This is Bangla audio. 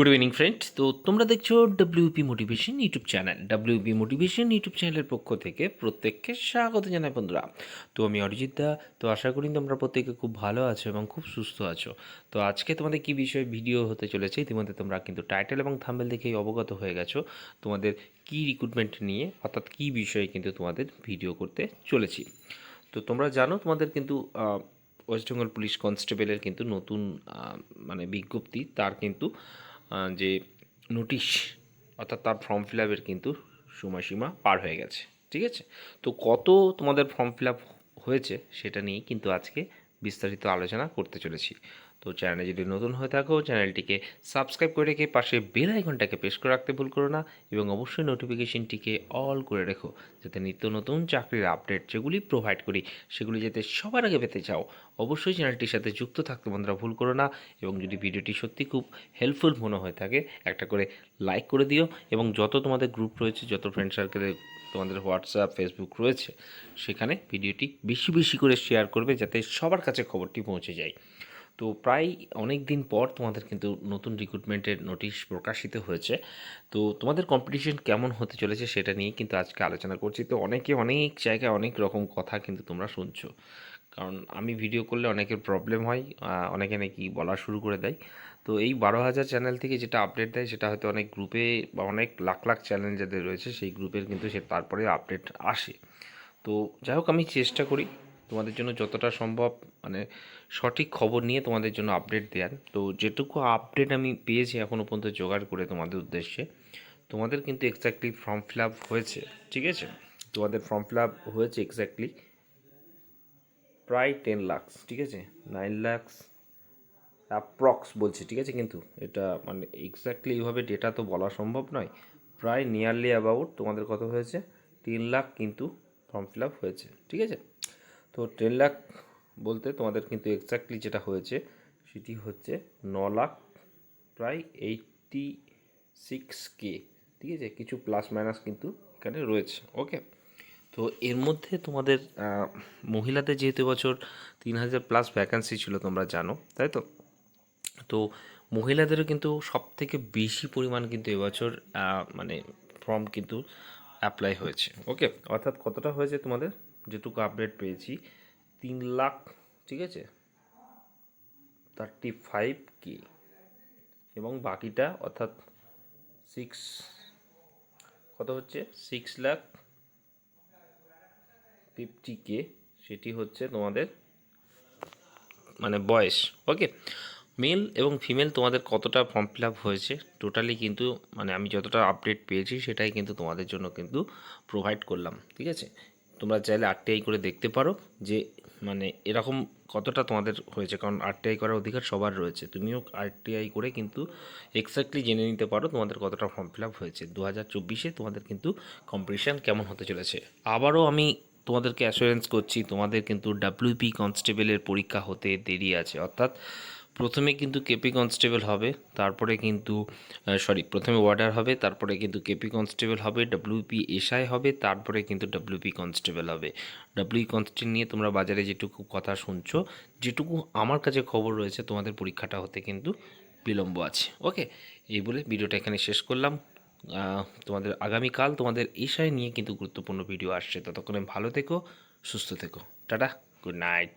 গুড ইভিনিং ফ্রেন্ড তো তোমরা দেখছ WP motivation YouTube channel WP motivation YouTube চ্যানেলের পক্ষ থেকে প্রত্যেককে স্বাগত জানাই, বন্ধুরা। তো আমি অরিজিৎ দা। তো আশা করি তোমরা প্রত্যেকে খুব ভালো আছো এবং খুব সুস্থ আছো। তো আজকে তোমাদের কি বিষয়ে ভিডিও হতে চলেছে, ইতিমধ্যে তোমরা কিন্তু টাইটেল এবং থাম্বেল দেখেই অবগত হয়ে গেছো। তোমাদের কি রিক্রুটমেন্ট নিয়ে, অর্থাৎ কি বিষয়ে কিন্তু তোমাদের ভিডিও করতে চলেছি। তো তোমরা জানো, তোমাদের কিন্তু ওয়েস্ট বেঙ্গল পুলিশ কনস্টেবলের কিন্তু নতুন মানে বিজ্ঞপ্তি, তার কিন্তু যে নোটিশ অর্থাৎ তার ফর্ম ফিল আপের কিন্তু সময়সীমা পার হয়ে গেছে, ঠিক আছে? তো কত তোমাদের ফর্ম ফিল আপ হয়েছে সেটা নিয়ে কিন্তু আজকে বিস্তারিত আলোচনা করতে চলেছি। তো চ্যানেলে যদি নতুন হয়ে থাকো, চ্যানেলটিকে সাবস্ক্রাইব করে রেখে পাশে বেল আইকনটাকে প্রেস করে রাখতে ভুল করো না এবং অবশ্যই নোটিফিকেশনটিকে অল করে রেখো যাতে নিত্য নতুন চাকরির আপডেট যেগুলি প্রোভাইড করি, সেগুলি যাতে সবার আগে পেতে চাও। অবশ্যই চ্যানেলটির সাথে যুক্ত থাকতে বন্ধুরা ভুল করো না এবং যদি ভিডিওটি সত্যি খুব হেল্পফুল মনে হয়ে থাকে, একটা করে লাইক করে দিও এবং যত তোমাদের গ্রুপ রয়েছে, যত ফ্রেন্ড সার্কেলে তোমাদের হোয়াটসঅ্যাপ ফেসবুক রয়েছে, সেখানে ভিডিওটি বেশি বেশি করে শেয়ার করবে যাতে সবার কাছে খবরটি পৌঁছে যায়। তো প্রায় অনেক দিন পর তোমাদের কিন্তু নতুন রিক্রুটমেন্টের নোটিশ প্রকাশিত হয়েছে। তো তোমাদের কম্পিটিশন কেমন হতে চলেছে সেটা নিয়ে কিন্তু আজকে আলোচনা করছি। তো অনেকে অনেক জায়গায় অনেক রকম কথা কিন্তু তোমরা শুনছো। কারণ আমি ভিডিও করলে অনেকের প্রবলেম হয় অনেকে নাকি বলা শুরু করে দেয়। তো এই বারো হাজার চ্যানেল থেকে যেটা আপডেট দেয় সেটা হয়তো অনেক গ্রুপে বা অনেক লাখ লাখ চ্যানেল যাদের রয়েছে সেই গ্রুপের কিন্তু সে তারপরে আপডেট আসে। তো যাই হোক, আমি চেষ্টা করি তোমাদের জন্য যতটা সম্ভব মানে সঠিক খবর নিয়ে তোমাদের জন্য আপডেট দেওয়ার তো যেটুকু আপডেট আমি পেয়েছি এখনও পর্যন্ত জোগাড় করে তোমাদের উদ্দেশ্যে, তোমাদের কিন্তু এক্স্যাক্টলি ফর্ম ফিল আপ হয়েছে, ঠিক আছে? তোমাদের ফর্ম ফিল আপ হয়েছে এক্স্যাক্টলি প্রায় টেন লাখস ঠিক আছে? নাইন লাখস অ্যাপ্রক্স বলছি, ঠিক আছে? কিন্তু এটা মানে এক্স্যাক্টলি এইভাবে ডেটা তো বলা সম্ভব নয়। প্রায় নিয়ারলি অ্যাবাউট তোমাদের কত হয়েছে? তিন লাখ কিন্তু ফর্ম ফিল আপ হয়েছে, ঠিক আছে? তো টেন লাখ বলতে তোমাদের কিন্তু এক্স্যাক্টলি যেটা হয়েছে, সেটি হচ্ছে ন লাখ, প্রায় এইটটি সিক্স কে ঠিক আছে? কিছু প্লাস মাইনাস কিন্তু এখানে রয়েছে ওকে তো এর মধ্যে তোমাদের মহিলাদের যেহেতু বছর তিন হাজার প্লাস ভ্যাকান্সি ছিল, তোমরা জানো, তাই তো? তো মহিলাদেরও কিন্তু সব থেকে বেশি পরিমাণ কিন্তু এবছর মানে ফর্ম কিন্তু অ্যাপ্লাই হয়েছে ওকে অর্থাৎ কতটা হয়েছে তোমাদের? যেটুকু আপডেট পেয়েছি, তিন লাখ, ঠিক আছে? থার্টি ফাইভ কে এবং বাকিটা অর্থাৎ সিক্স কত হচ্ছে? সিক্স লাখ ফিফটি কে সেটি হচ্ছে তোমাদের মানে বয়স ওকে মেল এবং ফিমেল তোমাদের কতটা ফর্ম ফিল আপ হয়েছে টোটালি কিন্তু মানে আমি যতটা আপডেট পেয়েছি, সেটাই কিন্তু তোমাদের জন্য কিন্তু প্রোভাইড করলাম, ঠিক আছে? তোমরা চাইলে আরটিআই করে দেখতে পারো যে মানে এরকম কতটা তোমাদের হয়েছে। কারণ আরটিআই করার অধিকার সবার রয়েছে। তুমিও আরটিআই করে কিন্তু এক্স্যাক্টলি জেনে নিতে পারো তোমাদের কতটা ফর্ম ফিল আপ হয়েছে। দু হাজার চব্বিশে তোমাদের কিন্তু কম্পিটিশান কেমন হতে চলেছে। আবারও আমি তোমাদেরকে অ্যাসুরেন্স করছি, তোমাদের কিন্তু ডাব্লিউপি কনস্টেবলের পরীক্ষা হতে দেরি আছে। অর্থাৎ প্রথমে কিন্তু কেপি কনস্টেবল হবে, তারপরে কিন্তু সরি প্রথমে ওয়ার্ডার হবে, তারপরে কিন্তু কেপি কনস্টেবল হবে ডাব্লিউপি এসআই হবে, তারপরে কিন্তু ডাব্লিউপি কনস্টেবল হবে। ডাব্লিউ কনস্টেবল নিয়ে তোমরা বাজারে যেটুকু কথা শুনছো, যেটুকু আমার কাছে খবর রয়েছে, তোমাদের পরীক্ষাটা হতে কিন্তু বিলম্ব আছে। ওকে এই বলে ভিডিওটা এখানে শেষ করলাম। তোমাদের আগামীকাল তোমাদের এসআই নিয়ে কিন্তু গুরুত্বপূর্ণ ভিডিও আসছে। ততক্ষণে ভালো থেকো, সুস্থ থেকো। Tata, good night.